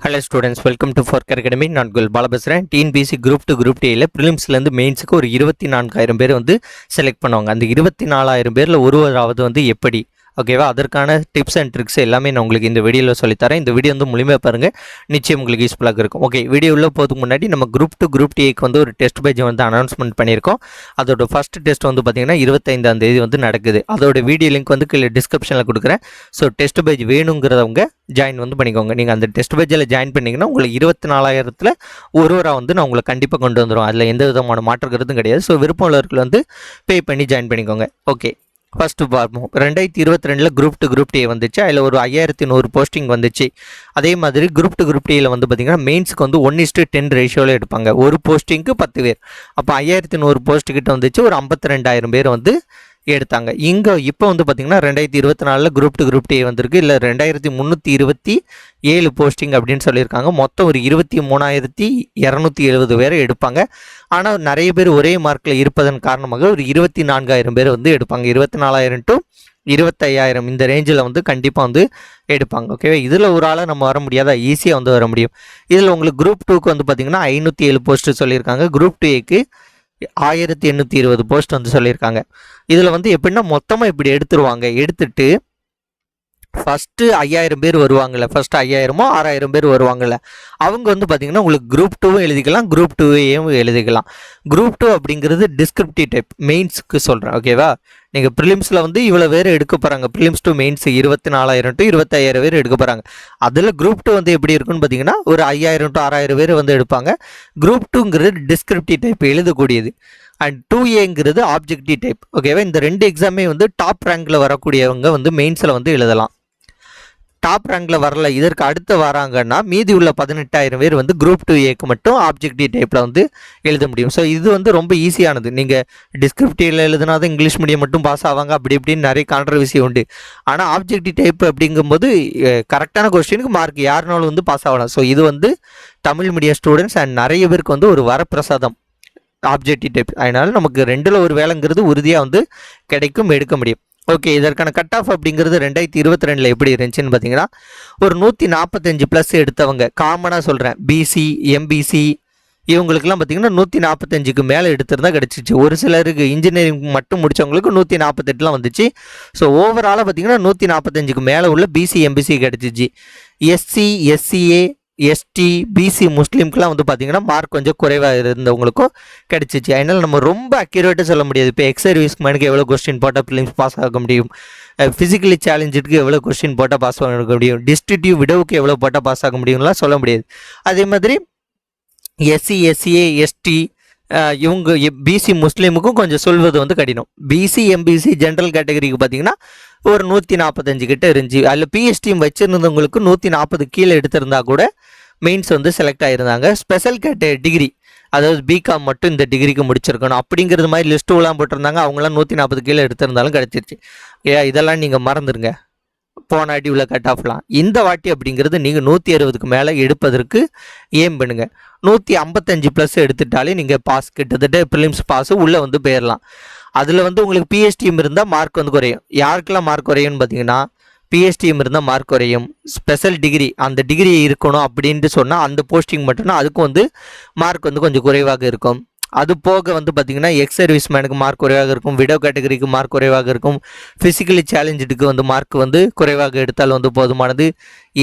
Hello students welcome to fork academy நான் குல் பால பேசுகிறேன் டிஎன்பிசி குரூப் டு குரூப் டேயில் ப்ரிலிம்ஸ்லேருந்து மெயின்ஸுக்கு ஒரு இருபத்தி நான்காயிரம் பேர் வந்து செலக்ட் பண்ணுவாங்க. அந்த இருபத்தி நாலாயிரம் பேரில் ஒருவராவது வந்து எப்படி ஓகேவா அதற்கான டிப்ஸ் அண்ட் ட்ரிக்ஸ் எல்லாமே நான் உங்களுக்கு இந்த வீடியோவில் சொல்லித்தரேன். இந்த வீடியோ வந்து முழுமையாக பாருங்கள் நிச்சயம் உங்களுக்கு யூஸ்ஃபுல்லாக இருக்கும். ஓகே வீடியோ உள்ள போகிறதுக்கு முன்னாடி நம்ம குரூப் டு குரூப் டிஏக்கு வந்து ஒரு டெஸ்ட் பேஜ் வந்து அனௌன்ஸ்மெண்ட் பண்ணியிருக்கோம். அதோட ஃபர்ஸ்ட் டெஸ்ட் வந்து பார்த்திங்கன்னா இருபத்தைந்தாம் தேதி வந்து நடக்குது. அதோட வீடியோ லிங்க் வந்து கீழே டிஸ்கிரிப்ஷனில் கொடுக்குறேன். ஸோ டெஸ்ட் பேஜ் வேணுங்கிறவங்க ஜாயின் வந்து பண்ணிக்கோங்க. நீங்கள் அந்த டெஸ்ட் பேஜில் ஜாயின் பண்ணிங்கன்னா உங்களுக்கு இருபத்தி நாலாயிரத்தில் ஒருவராக வந்து நான் உங்களை கண்டிப்பாக கொண்டு வந்துடும் அதில் எந்த விதமான மாற்றுக்கிறதும் கிடையாது. ஸோ விருப்பம் உள்ளவர்கள் வந்து பே பண்ணி ஜாயின் பண்ணிக்கோங்க. ஓகே ஃபஸ்ட்டு பார்ப்போம். ரெண்டாயிரத்தி இருபத்தி ரெண்டில் குரூப் டு குரூப் டே வந்துச்சு. அதில் ஒரு ஐயாயிரத்தி நூறு போஸ்டிங் வந்துச்சு. அதே மாதிரி குரூப் டு குரூப் டேயில் வந்து பார்த்திங்கன்னா மெயின்ஸுக்கு வந்து ஒன் இஸ்ட்டு டென் ரேஷியோவில் எடுப்பாங்க. ஒரு போஸ்டிங்க்கு பத்து பேர். அப்போ ஐயாயிரத்தி நூறு போஸ்ட்டுக்கிட்ட வந்துச்சு. ஒரு ஐம்பத்தி ரெண்டாயிரம் பேர் வந்து எடுத்தாங்க. இங்கே இப்போ வந்து பார்த்திங்கன்னா ரெண்டாயிரத்தி இருபத்தி நாலில் குரூப் டு குரூப் டே வந்திருக்கு. இல்லை ரெண்டாயிரத்தி முந்நூற்றி இருபத்தி ஏழு போஸ்டிங் அப்படின்னு சொல்லியிருக்காங்க. மொத்தம் ஒரு இருபத்தி மூணாயிரத்தி இரநூத்தி எழுபது பேர் எடுப்பாங்க. ஆனால் நிறைய பேர் ஒரே மார்க்கில் இருப்பதன் காரணமாக ஒரு இருபத்தி நான்காயிரம் பேர் வந்து எடுப்பாங்க. இருபத்தி நாலாயிரம் டு இருபத்தையாயிரம் இந்த ரேஞ்சில் வந்து கண்டிப்பாக வந்து எடுப்பாங்க. ஓகேவா இதில் ஒரு ஆளாக நம்ம வர முடியாதா? ஈஸியாக வந்து வர முடியும். இதில் உங்களுக்கு குரூப் டூக்கு வந்து பார்த்திங்கன்னா ஐநூற்றி ஏழு போஸ்ட்டு சொல்லியிருக்காங்க. குரூப் டூக்கு ஆயிரத்தி எண்ணூற்றி இருபது போஸ்ட் வந்து சொல்லியிருக்காங்க. இதில் வந்து எப்படின்னா மொத்தமாக இப்படி எடுத்துருவாங்க. எடுத்துட்டு ஃபஸ்ட்டு ஐயாயிரம் பேர் வருவாங்கல்ல ஃபஸ்ட்டு ஐயாயிரமோ ஆறாயிரம் பேர் வருவாங்கல்ல அவங்க வந்து பார்த்திங்கன்னா உங்களுக்கு குரூப் டூவும் எழுதிக்கலாம் குரூப் டூவையும் எழுதிக்கலாம். குரூப் டூ அப்படிங்கிறது டிஸ்கிரிப்டிவ் டைப் மெயின்ஸுக்கு சொல்கிறேன் ஓகேவா நீங்கள் ப்ரிலிம்ஸில் வந்து இவ்வளோ பேர் எடுக்க போகிறாங்க ப்ரிலிம்ஸ் டூ மெயின்ஸ் இருபத்தி நாலாயிரம் டு இருபத்தாயிரம் பேர் எடுக்க போகிறாங்க அதில் குரூப் டூ வந்து எப்படி இருக்குன்னு பார்த்தீங்கன்னா ஒரு ஐயாயிரம் டு ஆறாயிரம் பேர் வந்து எடுப்பாங்க. குரூப் டூங்கிறது டிஸ்கிரிப்டிவ் டைப் எழுதக்கூடியது. அண்ட் டூ ஏங்கிறது ஆப்ஜெக்டிவ் டைப் ஓகேவா இந்த ரெண்டு எக்ஸாமே வந்து டாப் ரேங்கில் வரக்கூடியவங்க வந்து மெயின்ஸில் வந்து எழுதலாம். டாப் ரேங்கில் வரல. இதற்கு அடுத்து வராங்கன்னா மீதி உள்ள பதினெட்டாயிரம் பேர் வந்து குரூப் டூ ஏக்கு மட்டும் ஆப்ஜெக்டிவ் டைப்பில் வந்து எழுத முடியும். ஸோ இது வந்து ரொம்ப ஈஸியானது நீங்கள் டிஸ்கிரிப்டிவில் எழுதுனா தான் இங்கிலீஷ் மீடியம் மட்டும் பாஸ் ஆவாங்க. அப்படி இப்படின்னு நிறைய கான்ட்ரவர்சி உண்டு. ஆனால் ஆப்ஜெக்டிவ் டைப் அப்படிங்கும்போது கரெக்டான கொஸ்டினுக்கு மார்க் யாருனாலும் வந்து பாஸ் ஆகலாம். ஸோ இது வந்து தமிழ் மீடியம் ஸ்டூடெண்ட்ஸ் அண்ட் நிறைய பேருக்கு வந்து ஒரு வரப்பிரசாதம். ஆப்ஜெக்டிவ் டைப் அதனால் நமக்கு ரெண்டில் ஒரு வேலைங்கிறது உறுதியாக வந்து கிடைக்கும் எடுக்க முடியும். ஓகே இதற்கான கட் ஆஃப் அப்படிங்கிறது ரெண்டாயிரத்தி இருபத்தி ரெண்டில் எப்படி இருந்துச்சுன்னு பார்த்தீங்கன்னா ஒரு நூற்றி நாற்பத்தஞ்சு ப்ளஸ் எடுத்தவங்க காமனாக சொல்கிறேன் பிசி எம்பிசி இவங்களுக்குலாம் பார்த்தீங்கன்னா நூற்றி நாற்பத்தஞ்சுக்கு மேலே எடுத்துருந்தா கிடச்சிச்சு. ஒரு சிலருக்கு இன்ஜினியரிங் மட்டும் முடித்தவங்களுக்கு நூற்றி நாற்பத்தெட்டுலாம் வந்துச்சு. ஸோ ஓவராலாக பார்த்தீங்கன்னா நூற்றி நாற்பத்தஞ்சுக்கு மேலே உள்ள பிசி எம்பிசி கிடச்சிச்சு. எஸ்சி எஸ்சிஏ எஸ்டி பிசி முஸ்லீம்க்குலாம் வந்து பார்த்தீங்கன்னா மார்க் கொஞ்சம் குறைவாக இருந்தவங்களுக்கும் கிடச்சிச்சு. அதனால் நம்ம ரொம்ப அக்யூரேட்டாக சொல்ல முடியாது. இப்போ எக்ஸ் சர்வீஸ் மேனுக்கு எவ்வளோ கொஸ்டின் போட்டால் பிள்ளைங்க பாஸ் ஆக முடியும்? ஃபிசிக்கலி சேலஞ்சுக்கு எவ்வளோ கொஸ்டின் போட்டால் பாஸ் ஆக முடியும்? டிஸ்ட்ரிக்டிவ் விடவுக்கு எவ்வளோ போட்டால் பாஸ் ஆக முடியும்லாம் சொல்ல முடியாது. அதே மாதிரி எஸ்சி எஸ்சிஏ எஸ்டி இவங்க பிசி முஸ்லீமுக்கும் கொஞ்சம் சொல்வது வந்து கடினம். பிசி எம்பிசி ஜென்ரல் கேட்டகரிக்கு பார்த்தீங்கன்னா ஒரு நூற்றி நாற்பத்தஞ்சு கிட்ட இருந்துச்சு. அதில் பிஎஸ்டியும் வச்சுருந்தவங்களுக்கு நூற்றி நாற்பது கீழே எடுத்திருந்தா கூட மெயின்ஸ் வந்து செலக்ட் ஆகிருந்தாங்க ஸ்பெஷல் கேட்ட டிகிரி அதாவது பிகாம் மட்டும் இந்த டிகிரிக்கு முடிச்சிருக்கணும். அப்படிங்கிறது மாதிரி லிஸ்ட்டுலாம் போட்டிருந்தாங்க. அவங்களாம் நூற்றி நாற்பது கீழே எடுத்திருந்தாலும் கிடச்சிருச்சு. ஏ இதெல்லாம் நீங்கள் மறந்துடுங்க போன அடி உள்ள கட் ஆஃப்லாம் இந்த வாட்டி அப்படிங்கிறது நீங்கள் நூற்றி அறுபதுக்கு மேலே எடுப்பதற்கு ஏம் பண்ணுங்க. நூற்றி ஐம்பத்தஞ்சு ப்ளஸ் எடுத்துட்டாலே நீங்கள் பாஸ் கிட்டத்தட்ட ப்ரிலிம்ஸ் பாஸ் உள்ளே வந்து போயிடலாம் அதில் வந்து உங்களுக்கு பிஎஸ்டிஎம் இருந்தால் மார்க் வந்து குறையும். யாருக்கெல்லாம் மார்க் குறையும்னு பார்த்தீங்கன்னா பிஎஸ்டிஎம் இருந்தால் மார்க் குறையும். ஸ்பெஷல் டிகிரி அந்த டிகிரி இருக்கணும் அப்படின்ட்டு சொன்னால் அந்த போஸ்டிங் மட்டும்னா அதுக்கும் வந்து மார்க் வந்து கொஞ்சம் குறைவாக இருக்கும். அது போக வந்து பார்த்திங்கன்னா எக்ஸ் சர்வீஸ் மேனுக்கு மார்க் குறைவாக இருக்கும் விடோ கேட்டகரிக்கு மார்க் குறைவாக இருக்கும் ஃபிசிக்கலி சேலஞ்சுக்கு வந்து மார்க் வந்து குறைவாக எடுத்தால் வந்து போதுமானது.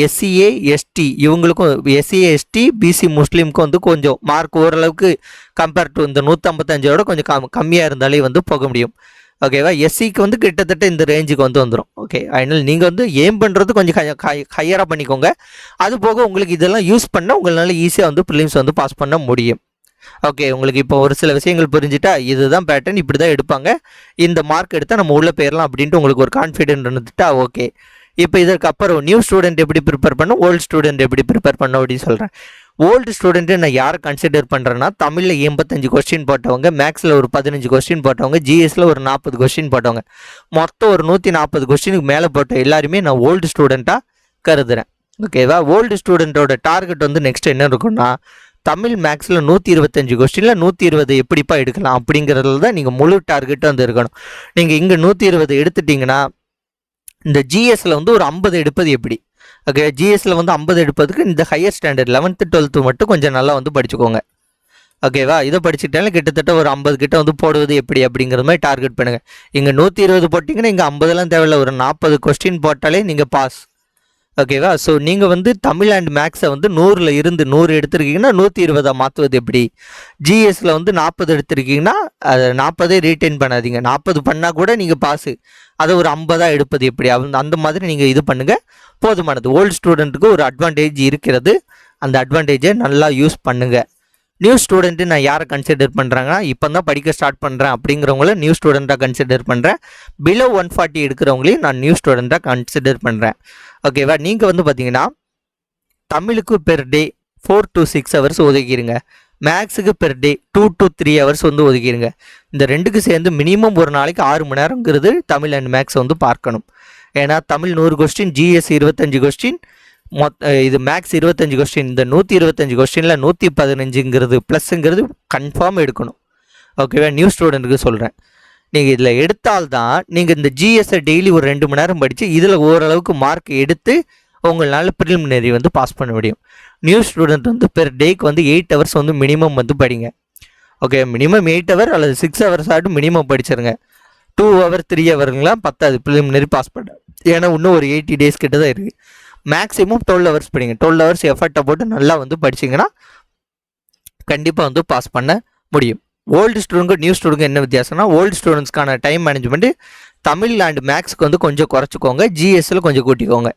எஸ்சிஏ எஸ்டி இவங்களுக்கும் எஸ்சிஏ எஸ்டி பிசி முஸ்லீமுக்கும் வந்து கொஞ்சம் மார்க் ஓரளவுக்கு கம்பேர் டு இந்த நூற்றம்பத்தஞ்சோட கொஞ்சம் கம் கம்மியாக இருந்தாலே வந்து போக முடியும். ஓகேவா எஸ்சிக்கு வந்து கிட்டத்தட்ட இந்த ரேஞ்சுக்கு வந்து வந்துடும் ஓகே அதனால் நீங்கள் வந்து ஏம் பண்ணுறது கொஞ்சம் ஹையராக பண்ணிக்கோங்க. அது போக உங்களுக்கு இதெல்லாம் யூஸ் பண்ணால் உங்களால் ஈஸியாக வந்து ப்ரிலிம்ஸ் வந்து பாஸ் பண்ண முடியும். ஓகே உங்களுக்கு இப்போ ஒரு சில விஷயங்கள் புரிஞ்சுட்டா இதுதான் பேட்டர்ன் இப்படி தான் எடுப்பாங்க. இந்த மார்க் எடுத்தால் நம்ம உள்ளே போயிடலாம் அப்படின்ட்டு உங்களுக்கு ஒரு கான்ஃபிடென்ட் இருந்துட்டா ஓகே இப்போ இதற்கு அப்புறம் நியூ ஸ்டூடெண்ட் எப்படி ப்ரிப்பேர் பண்ணும் ஓல்டு ஸ்டூடெண்ட் எப்படி ப்ரிப்பேர் பண்ணும் அப்படின்னு சொல்கிறேன் ஓல்டு ஸ்டூடெண்ட்டு நான் யாரை கன்சிடர் பண்ணுறேன்னா தமிழில் எண்பத்தஞ்சு கொஸ்டின் போட்டவங்க மேக்ஸில் ஒரு பதினஞ்சு கொஸ்டின் போட்டவங்க ஜிஎஸில் ஒரு நாற்பது கொஸ்டின் போட்டவங்க. மொத்தம் ஒரு நூற்றி நாற்பது கொஸ்டினுக்கு மேலே போட்ட எல்லாருமே நான் ஓல்டு ஸ்டூடெண்ட்டாக கருதுகிறேன் ஓகேவா ஓல்டு ஸ்டூடெண்ட்டோட டார்கெட் வந்து நெக்ஸ்ட் என்ன இருக்குன்னா தமிழ் மேக்ஸில் நூற்றி இருபத்தஞ்சு கொஸ்டினில் நூற்றி இருபது எப்படிப்பா எடுக்கலாம் அப்படிங்கிறதுல தான் நீங்கள் முழு டார்கெட்டும் வந்து இருக்கணும். நீங்கள் இங்கே நூற்றி இருபது எடுத்துட்டிங்கன்னா இந்த ஜிஎஸ்சில் வந்து ஒரு ஐம்பது எடுப்பது எப்படி? ஓகே ஜிஎஸ்சில் வந்து ஐம்பது எடுப்பதுக்கு இந்த ஹையர் ஸ்டாண்டர்ட் லெவன்த்து டுவெல்த்து மட்டும் கொஞ்சம் நல்லா வந்து படிச்சுக்கோங்க. ஓகேவா இதை படிச்சுட்டாலும் கிட்டத்தட்ட ஒரு ஐம்பது கிட்ட வந்து போடுவது எப்படி அப்படிங்கிற மாதிரி டார்கெட் பண்ணுங்கள் இங்கே நூற்றி இருபது போட்டிங்கன்னா இங்கே ஐம்பதுலாம் தேவையில்ல. ஒரு நாற்பது கொஸ்டின் போட்டாலே நீங்கள் பாஸ் ஓகேவா ஸோ நீங்கள் வந்து தமிழ் அண்ட் மேக்ஸை வந்து நூறில் இருந்து நூறு எடுத்திருக்கீங்கன்னா நூற்றி இருபதை மாற்றுவது எப்படி? ஜிஎஸ்சில் வந்து நாற்பது எடுத்திருக்கீங்கன்னா அதை நாற்பதே ரீட்டைன் பண்ணாதீங்க. நாற்பது பண்ணால் கூட நீங்கள் பாஸு அதை ஒரு ஐம்பதாக எடுப்பது எப்படி? அந்த அந்த மாதிரி நீங்கள் இது பண்ணுங்கள் போதுமானது. ஓல்டு ஸ்டூடெண்ட்டுக்கு ஒரு அட்வான்டேஜ் இருக்கிறது. அந்த அட்வான்டேஜை நல்லா யூஸ் பண்ணுங்கள் நியூ ஸ்டூடெண்ட்டு நான் யாரை கன்சிடர் பண்ணுறாங்கன்னா இப்போ தான் படிக்க ஸ்டார்ட் பண்ணுறேன் அப்படிங்கிறவங்கள நியூ ஸ்டூடெண்ட்டாக கன்சிடர் பண்ணுறேன் பிலோ ஒன் ஃபார்ட்டி எடுக்கிறவங்களையும் நான் நியூ ஸ்டூடெண்ட்டாக கன்சிடர் பண்ணுறேன் ஓகேவா நீங்கள் வந்து பார்த்தீங்கன்னா தமிழுக்கு per day four to six hours ஒதுக்கிடுங்க மேக்ஸுக்கு per day two to three hours வந்து ஒதுக்கிடுங்க இந்த ரெண்டுக்கு சேர்ந்து மினிமம் ஒரு நாளைக்கு ஆறு மணி நேரங்கிறது தமிழ் அண்ட் மேக்ஸ் வந்து பார்க்கணும். ஏன்னா தமிழ் நூறு கொஸ்டின் ஜிஎஸ் இருபத்தஞ்சு கொஸ்டின் மொத்த இது மேக்ஸ் இருபத்தஞ்சு கொஸ்டின் இந்த நூற்றி இருபத்தஞ்சு கொஸ்டினில் நூற்றி பதினஞ்சுங்கிறது ப்ளஸ்ஸுங்கிறது கன்ஃபார்ம் எடுக்கணும். ஓகேவா நியூ ஸ்டூடெண்ட்டுக்கு சொல்கிறேன் நீங்கள் இதில் எடுத்தால்தான் நீங்கள் இந்த ஜிஎஸ்ஸை டெய்லி ஒரு ரெண்டு மணி நேரம் படித்து இதில் ஓரளவுக்கு மார்க் எடுத்து உங்களால் ப்ரிலிமினரி வந்து பாஸ் பண்ண முடியும். நியூ ஸ்டூடெண்ட் வந்து பெர் டேக்கு வந்து எயிட் ஹவர்ஸ் வந்து மினிமம் வந்து படிங்க. ஓகே மினிமம் எயிட் ஹவர் அல்லது சிக்ஸ் ஹவர்ஸ் ஆகிட்டு மினிமம் படிச்சிருங்க. டூ ஹவர் த்ரீ ஹவருங்களாம் பத்தாது. ப்ரிலிமினரி பாஸ் பண்ண. ஏன்னா இன்னும் ஒரு எயிட்டி டேஸ் கிட்ட தான் இருக்குது மேக்ஸிமம் டுவெல் ஹவர்ஸ் படிங்க. டுவெல் ஹவர்ஸ் எஃபர்ட்டை போட்டு நல்லா வந்து படிச்சிங்கன்னா கண்டிப்பாக வந்து பாஸ் பண்ண முடியும். ஓல்டு ஸ்டூடெண்ட்க்கு நியூ ஸ்டூடெண்ட் என்ன வித்தியாசம்னா ஓல்டு ஸ்டூடெண்ட்ஸ்க்கான டைம் மேனேஜ்மெண்ட்டு தமிழ் அண்ட் மேக்ஸ்க்கு வந்து கொஞ்சம் குறைச்சிக்கோங்க. ஜிஎஸ்சில் கொஞ்சம் கூட்டிக்கோங்க.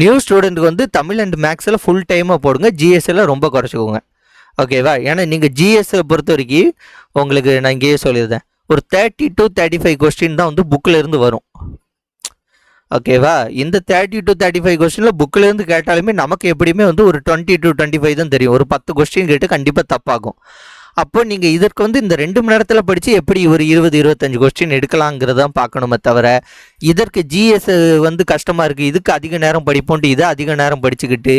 நியூ ஸ்டூடெண்ட்டுக்கு வந்து தமிழ் அண்ட் மேக்ஸில் ஃபுல் டைமாக போடுங்க. ஜிஎஸ்சில் ரொம்ப குறைச்சிக்கோங்க. ஓகேவா ஏன்னா நீங்கள் ஜிஎஸ்சில் பொறுத்த வரைக்கும் உங்களுக்கு நான் இங்கேயே சொல்லியிருந்தேன் ஒரு thirty to thirty five question தான் வந்து புக்கில் இருந்து வரும். ஓகேவா இந்த தேர்ட்டி டு தேர்ட்டி ஃபைவ் கொஸ்டினில் புக்கிலேருந்து கேட்டாலுமே நமக்கு எப்படியுமே வந்து ஒரு டுவெண்ட்டி டு டுவெண்ட்டி ஃபைவ் தான் தெரியும். ஒரு பத்து கொஸ்டின் கேட்டு கண்டிப்பாக தப்பாகும். அப்போ நீங்கள் இதற்கு வந்து இந்த ரெண்டு மணி நேரத்தில் படித்து எப்படி ஒரு இருபது இருபத்தஞ்சு கொஸ்டின் எடுக்கலாங்கிறதான் பார்க்கணுமே தவிர இதற்கு ஜிஎஸ் வந்து கஷ்டமாக இருக்குது இதுக்கு அதிக நேரம் படிப்போன்ட்டு இதை அதிக நேரம் படிச்சுக்கிட்டு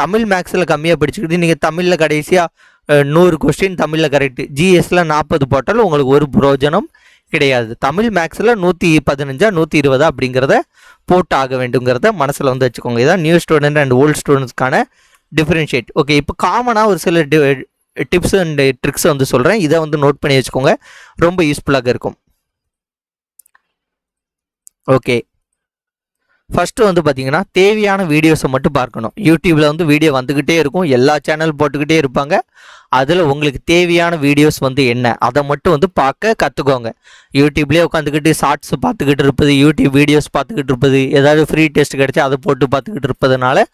தமிழ் மேக்ஸில் கம்மியாக படிச்சுக்கிட்டு நீங்கள் தமிழில் கடைசியாக நூறு கொஸ்டின் தமிழில் கரெக்டு ஜிஎஸ்ல நாற்பது போட்டாலும் உங்களுக்கு ஒரு பிரயோஜனம் கிடையாது. தமிழ் மேக்ஸில் நூற்றி பதினஞ்சா நூற்றி இருபதா அப்படிங்கிறத போட்டு ஆக வேண்டுங்கிறத மனசில் வந்து வச்சுக்கோங்க. இதான் நியூ ஸ்டூடெண்ட் அண்ட் ஓல்டு ஸ்டூடெண்ட்ஸ்க்கான டிஃப்ரென்ஷியேட் ஓகே இப்போ காமனாக ஒரு சில டிப்ஸ் அண்ட் ட்ரிக்ஸ் வந்து சொல்கிறேன் இதை வந்து நோட் பண்ணி வச்சுக்கோங்க. ரொம்ப யூஸ்ஃபுல்லாக இருக்கும். ஓகே ஃபஸ்ட்டு வந்து பார்த்தீங்கன்னா தேவையான வீடியோஸை மட்டும் பார்க்கணும். யூடியூப்பில் வந்து வீடியோ வந்துக்கிட்டே இருக்கும். எல்லா சேனல் போட்டுக்கிட்டே இருப்பாங்க. அதில் உங்களுக்கு தேவையான வீடியோஸ் வந்து என்ன? அதை மட்டும் வந்து பார்க்க கற்றுக்கோங்க யூடியூப்லேயே உட்காந்துக்கிட்டு ஷார்ட்ஸ் பார்த்துக்கிட்டு இருப்பது யூடியூப் வீடியோஸ் பார்த்துக்கிட்டு இருப்பது ஏதாவது ஃப்ரீ டெஸ்ட் கிடச்சா அதை போட்டு பார்த்துக்கிட்டு இருப்பதுனால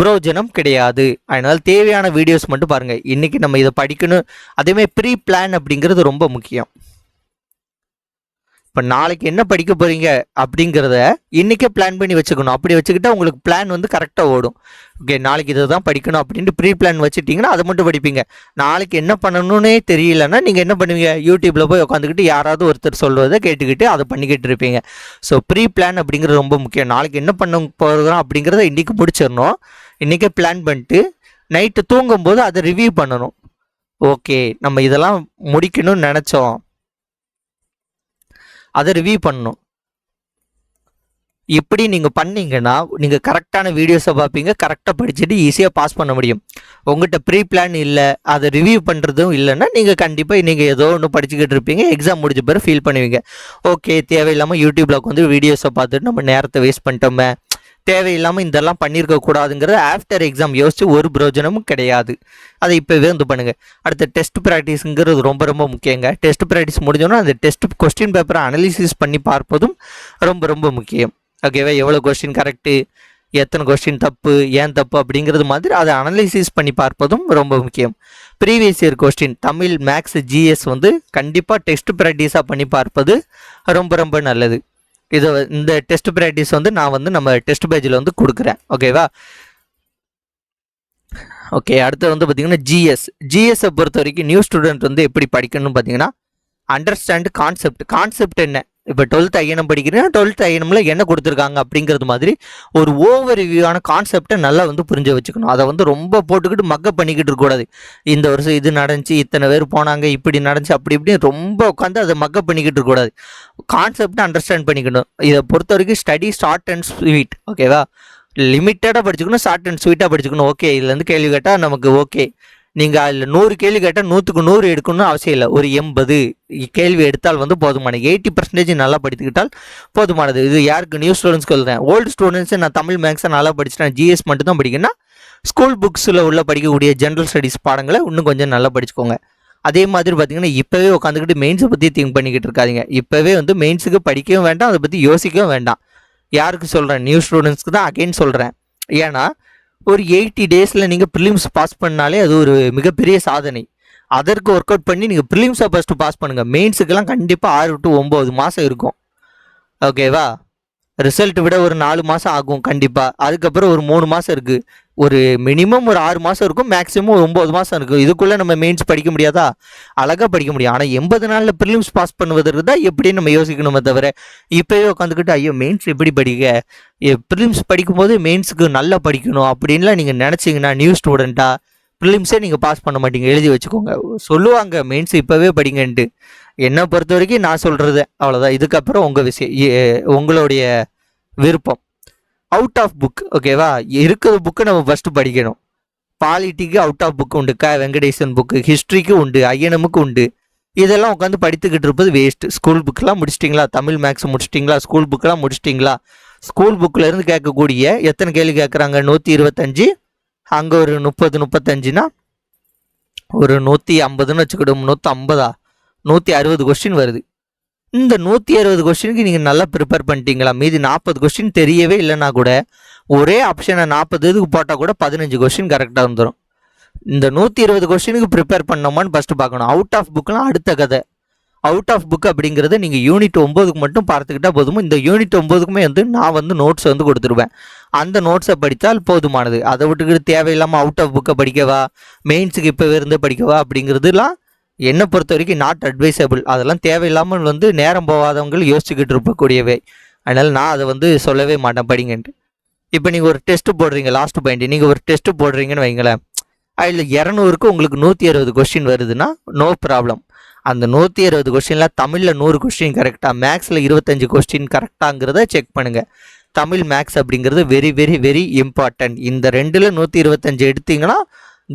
புரோஜனம் கிடையாது. அதனால் தேவையான வீடியோஸ் மட்டும் பாருங்கள் இன்றைக்கி நம்ம இதை படிக்கணும். அதேமாதிரி ப்ரீ பிளான் அப்படிங்கிறது ரொம்ப முக்கியம். இப்போ நாளைக்கு என்ன படிக்க போகிறீங்க அப்படிங்கிறத இன்றைக்கே பிளான் பண்ணி வச்சுக்கணும். அப்படி வச்சுக்கிட்டா உங்களுக்கு பிளான் வந்து கரெக்டாக ஓடும். ஓகே நாளைக்கு இதை தான் படிக்கணும் அப்படின்ட்டு ப்ரீ பிளான் வச்சுட்டிங்கன்னா அதை மட்டும் படிப்பீங்க. நாளைக்கு என்ன பண்ணணும்னே தெரியலன்னா நீங்கள் என்ன பண்ணுவீங்க? யூடியூப்பில் போய் உட்காந்துக்கிட்டு யாராவது ஒருத்தர் சொல்வதை கேட்டுக்கிட்டு அதை பண்ணிக்கிட்டு இருப்பீங்க. ஸோ ப்ரீ பிளான் அப்படிங்கிறது ரொம்ப முக்கியம். நாளைக்கு என்ன பண்ண போகிறோம் அப்படிங்கிறத இன்றைக்கி முடிச்சிடணும். இன்றைக்கே பிளான் பண்ணிட்டு நைட்டு தூங்கும்போது அதை ரிவ்யூ பண்ணணும். ஓகே நம்ம இதெல்லாம் முடிக்கணும்னு நினச்சோம். அதை ரிவ்யூ பண்ணணும். இப்படி நீங்கள் பண்ணீங்கன்னா நீங்கள் கரெக்டான வீடியோஸை பார்ப்பீங்க கரெக்டாக படிச்சுட்டு ஈஸியாக பாஸ் பண்ண முடியும். உங்கள்கிட்ட ப்ரீ பிளான் இல்லை அதை ரிவ்யூ பண்ணுறதும் இல்லைன்னா நீங்கள் கண்டிப்பாக நீங்கள் ஏதோ ஒன்று படிச்சுக்கிட்டு இருப்பீங்க எக்ஸாம் முடிஞ்ச பிறகு ஃபீல் பண்ணுவீங்க. ஓகே தேவையில்லாமல் யூடியூப்பில் வந்து வீடியோஸை பார்த்துட்டு நம்ம நேரத்தை வேஸ்ட் பண்ணிட்டோமே தேவையில்லாமல் இதெல்லாம் பண்ணியிருக்க கூடாதுங்கிறது ஆஃப்டர் எக்ஸாம் யோசித்து ஒரு பிரயோஜனமும் கிடையாது. அதை இப்போவே வந்து பண்ணுங்கள் அடுத்த டெஸ்ட் ப்ராக்டிஸுங்கிறது ரொம்ப ரொம்ப முக்கியங்க. டெஸ்ட் ப்ராக்டிஸ் முடிஞ்சோன்னா அந்த டெஸ்ட் கொஸ்டின் பேப்பரை அனலிசிஸ் பண்ணி பார்ப்பதும் ரொம்ப ரொம்ப முக்கியம். ஓகேவா எவ்வளோ கொஸ்டின் கரெக்டு எத்தனை கொஸ்டின் தப்பு? ஏன் தப்பு? அப்படிங்கிறது மாதிரி அதை அனலைசிஸ் பண்ணி பார்ப்பதும் ரொம்ப முக்கியம். Previous year question Tamil maths GS வந்து கண்டிப்பாக டெஸ்ட் ப்ராக்டிஸாக பண்ணி பார்ப்பது ரொம்ப ரொம்ப நல்லது. இதை இந்த டெஸ்ட் ப்ராக்டிஸ் வந்து நான் வந்து நம்ம டெஸ்ட் பேஜில் வந்து கொடுக்குறேன். ஓகேவா ஓகே அடுத்து வந்து பார்த்தீங்கன்னா ஜிஎஸ் ஜிஎஸை பொறுத்த வரைக்கும் நியூ ஸ்டூடெண்ட் வந்து எப்படி படிக்கணும்னு பார்த்தீங்கன்னா அண்டர்ஸ்டாண்ட் கான்செப்ட் கான்செப்ட் என்ன? இப்போ டுவெல்த் ஐஎனம் படிக்கிறீங்கன்னா டுவெல்த் ஐஎனமில் என்ன கொடுத்துருக்காங்க அப்படிங்கிறது மாதிரி ஒரு ஓவர் வியூவான கான்செப்டை நல்லா வந்து புரிஞ்ச வச்சுக்கணும். அதை வந்து ரொம்ப போட்டுக்கிட்டு மக்கப் பண்ணிக்கிட்டு இருக்கக்கூடாது இந்த வருஷம் இது நடந்துச்சு இத்தனை பேர் போனாங்க இப்படி நடந்துச்சு அப்படி இப்படி ரொம்ப உட்காந்து அதை மக்கப் பண்ணிக்கிட்டு இருக்கக்கூடாது கான்செப்டை அண்டர்ஸ்டாண்ட் பண்ணிக்கணும். இதை பொறுத்த வரைக்கும் ஸ்டடி ஷார்ட் அண்ட் ஸ்வீட் ஓகேவா லிமிட்டடாக படிச்சுக்கணும் ஷார்ட் அண்ட் ஸ்வீட்டாக படிச்சுக்கணும். ஓகே இதுலேருந்து கேள்வி கேட்டால் நமக்கு ஓகே நீங்கள் அதில் நூறு கேள்வி கேட்டால் நூற்றுக்கு நூறு எடுக்கணும்னு அவசியம் இல்லை. ஒரு எண்பது கேள்வி எடுத்தால் வந்து போதுமானது எயிட்டி பர்சன்டேஜ் நல்லா படித்துக்கிட்டால் போதுமானது. இது யாருக்கு? நியூ ஸ்டூடெண்ட்ஸ்க்கு சொல்கிறேன் ஓல்டு ஸ்டூடெண்ட்ஸு நான் தமிழ் மேக்ஸை நல்லா படிச்சிட்டேன். ஜிஎஸ் மட்டும் தான் படிக்கணும்னா ஸ்கூல் புக்ஸில் உள்ள படிக்கக்கூடிய ஜென்ரல் ஸ்டடீஸ் பாடங்களை இன்னும் கொஞ்சம் நல்லா படிச்சுக்கோங்க. அதே மாதிரி பார்த்தீங்கன்னா இப்போவே உட்காந்துக்கிட்டு மெயின்ஸை பற்றி திங்க் பண்ணிக்கிட்டு இருக்காதிங்க. இப்போவே வந்து மெயின்ஸுக்கு படிக்கவும் வேண்டாம் அதை பற்றி யோசிக்கவும் வேண்டாம். யாருக்கு சொல்கிறேன் நியூ ஸ்டூடெண்ட்ஸ்க்கு தான் அகெயின் சொல்கிறேன் ஏன்னா ஒரு எயிட்டி டேஸில் நீங்கள் ப்ரிலிம்ஸ் பாஸ் பண்ணாலே அது ஒரு மிகப்பெரிய சாதனை. அதற்கு ஒர்க் அவுட் பண்ணி நீங்கள் ப்ரிலிம்ஸை ஃபஸ்ட்டு பாஸ் பண்ணுங்கள் மெயின்ஸுக்கெல்லாம் கண்டிப்பாக ஆறு டு ஒம்பது மாதம் இருக்கும். ஓகேவா ரிசல்ட் விட ஒரு நாலு மாதம் ஆகும் கண்டிப்பாக அதுக்கப்புறம் ஒரு மூணு மாதம் இருக்குது ஒரு மினிமம் ஒரு ஆறு மாதம் இருக்கும் மேக்ஸிமம் ஒரு ஒம்பது மாதம் இருக்கும் இதுக்குள்ளே நம்ம மெயின்ஸ் படிக்க முடியாதா? அழகாக படிக்க முடியும். ஆனால் எண்பது நாளில் ப்ரிலிம்ஸ் பாஸ் பண்ணுவதற்கு தான் எப்படி நம்ம யோசிக்கணுமே தவிர இப்போயே உட்காந்துக்கிட்டு ஐயோ மெயின்ஸ் எப்படி படிக்க? ப்ரிலிம்ஸ் படிக்கும்போது மெயின்ஸுக்கு நல்லா படிக்கணும் அப்படின்லாம் நீங்கள் நினச்சிங்கன்னா நியூ ஸ்டூடெண்ட்டாக ப்ரிலிம்ஸே நீங்கள் பாஸ் பண்ண மாட்டீங்க. எழுதி வச்சுக்கோங்க. சொல்லுவாங்க மெயின்ஸ் இப்போவே படிங்கன்ட்டு. என்னை பொறுத்த வரைக்கும் நான் சொல்கிறது அவ்வளோதான் இதுக்கப்புறம் உங்கள் விஷயம் ஏ- உங்களுடைய விருப்பம். அவுட் ஆஃப் புக் ஓகேவா இருக்கிற புக்கு நம்ம ஃபஸ்ட்டு படிக்கணும். பாலிட்டிக்கு அவுட் ஆஃப் புக் உண்டு. க வெங்கடேசன் புக்கு ஹிஸ்ட்ரிக்கு உண்டு. ஐயனமுக்கு உண்டு. இதெல்லாம் உட்காந்து படித்துக்கிட்டு இருப்பது வேஸ்ட் ஸ்கூல் புக்கெலாம் முடிச்சிட்டிங்களா? தமிழ் மேக்ஸ் முடிச்சிட்டிங்களா? ஸ்கூல் புக்கெலாம் முடிச்சிட்டிங்களா? ஸ்கூல் புக்கிலேருந்து கேட்கக்கூடிய எத்தனை கேள்வி கேட்குறாங்க? நூற்றி இருபத்தஞ்சி. அங்கே ஒரு முப்பது முப்பத்தஞ்சுனா ஒரு நூற்றி ஐம்பதுன்னு வச்சுக்கிடும் நூற்றி ஐம்பதா நூற்றி அறுபது கொஸ்டின் வருது. இந்த நூற்றி அறுபது கொஸ்டினுக்கு நீங்கள் நல்லா ப்ரிப்பேர் பண்ணிட்டீங்களா? மீதி நாற்பது கொஸ்டின் தெரியவே இல்லைன்னா கூட ஒரே ஆப்ஷனை நாற்பது இதுக்கு போட்டால் கூட பதினஞ்சு கொஸ்டின் கரெக்டாக வந்துடும் இந்த நூற்றி இருபது கொஸ்டினுக்கு ப்ரிப்பேர் பண்ணோமான்னு ஃபஸ்ட்டு பார்க்கணும். அவுட் ஆஃப் புக்கெலாம் அடுத்த கதை. அவுட் ஆஃப் புக் அப்படிங்கிறத நீங்கள் யூனிட் ஒம்போதுக்கு மட்டும் பார்த்துக்கிட்டா போதும் இந்த யூனிட் ஒம்போதுக்குமே வந்து நான் வந்து நோட்ஸ் வந்து கொடுத்துருவேன். அந்த நோட்ஸை படித்தால் போதுமானது. அதை விட்டுக்கிட்டு தேவையில்லாமல் அவுட் ஆஃப் புக்கை படிக்கவா? மெயின்ஸுக்கு இப்போவே இருந்து படிக்கவா? அப்படிங்கிறதுலாம் என்னை பொறுத்த வரைக்கும் நாட் அட்வைசபிள் அதெல்லாம் தேவையில்லாமல் வந்து நேரம் போகாதவங்களும் யோசிச்சுக்கிட்டு இருக்கக்கூடியவை. அதனால் நான் அதை வந்து சொல்லவே மாட்டேன் படிங்கன்ட்டு. இப்போ நீங்கள் ஒரு டெஸ்ட்டு போடுறீங்க லாஸ்ட் பாயிண்ட் நீங்கள் ஒரு டெஸ்ட்டு போடுறீங்கன்னு வைங்களேன். அதில் இரநூறுக்கு உங்களுக்கு நூற்றி அறுபது கொஸ்டின் வருதுன்னா நோ ப்ராப்ளம் அந்த நூற்றி அறுபது கொஸ்டினில் தமிழில் நூறு கொஸ்டின் கரெக்டாக மேக்ஸில் இருபத்தஞ்சி கொஸ்டின் கரெக்டாங்கிறத செக் பண்ணுங்கள் தமிழ் மேக்ஸ் அப்படிங்கிறது வெரி வெரி வெரி இம்பார்ட்டன்ட் இந்த ரெண்டில் நூற்றி இருபத்தஞ்சி எடுத்தீங்கன்னா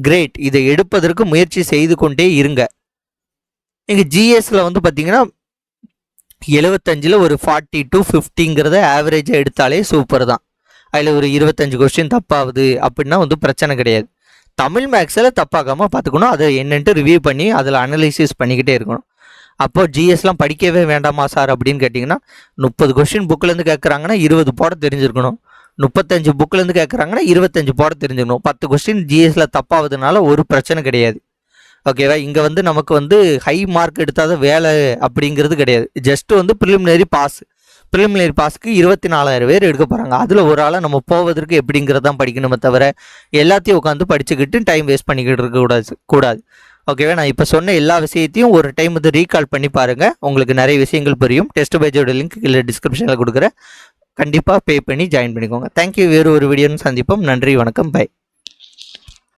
கிரேட் இதை எடுப்பதற்கு முயற்சி செய்து கொண்டே இருங்க. நீங்கள் ஜிஎஸ்ல வந்து பார்த்தீங்கன்னா எழுபத்தஞ்சில் ஒரு ஃபார்ட்டி டு ஃபிஃப்டிங்கிறத ஆவரேஜாக எடுத்தாலே சூப்பர் தான். அதில் ஒரு இருபத்தஞ்சு கொஸ்டின் தப்பாகுது அப்படின்னா வந்து பிரச்சனை கிடையாது. தமிழ் மேக்ஸில் தப்பாகாமல் பார்த்துக்கணும் அதை என்னென்ட்டு ரிவ்யூ பண்ணி அதில் அனலைசிஸ் பண்ணிக்கிட்டே இருக்கணும். அப்போது ஜிஎஸ்லாம் படிக்கவே வேண்டாமா சார் அப்படின்னு கேட்டிங்கன்னா முப்பது கொஸ்டின் புக்கிலேருந்து கேட்குறாங்கன்னா இருபது போட தெரிஞ்சிருக்கணும். முப்பத்தஞ்சு புக்கிலேருந்து கேட்குறாங்கன்னா இருபத்தஞ்சு போட தெரிஞ்சுக்கணும் பத்து கொஸ்டின் ஜிஎஸ்ல தப்பாவதுனால ஒரு பிரச்சனை கிடையாது. ஓகேவா இங்கே வந்து நமக்கு வந்து ஹை மார்க் எடுத்தாத வேலை அப்படிங்கிறது கிடையாது. ஜஸ்ட் வந்து ப்ரிலிமினரி பாஸ் ப்ரிலிமினரி பாஸ்க்கு இருபத்தி நாலாயிரம் பேர் எடுக்க போகிறாங்க அதில் ஒரு ஆளை நம்ம போவதற்கு எப்படிங்கிறது தான் படிக்கணுமே தவிர எல்லாத்தையும் உட்காந்து படிச்சுக்கிட்டு டைம் வேஸ்ட் பண்ணிக்கிட்டு இருக்கக்கூடாது கூடாது ஓகேவா நான் இப்போ சொன்ன எல்லா விஷயத்தையும் ஒரு டைம் வந்து ரீகால் பண்ணி பாருங்கள் உங்களுக்கு நிறைய விஷயங்கள் புரியும். டெஸ்ட் பேஜோட லிங்க் இல்லை டிஸ்கிரிப்ஷனில் கொடுக்குறேன். கண்டிப்பாக பே பண்ணி ஜாயின் பண்ணிக்கோங்க. தேங்க்யூ வேறு ஒரு வீடியோன்னு சந்திப்போம். நன்றி. வணக்கம். பை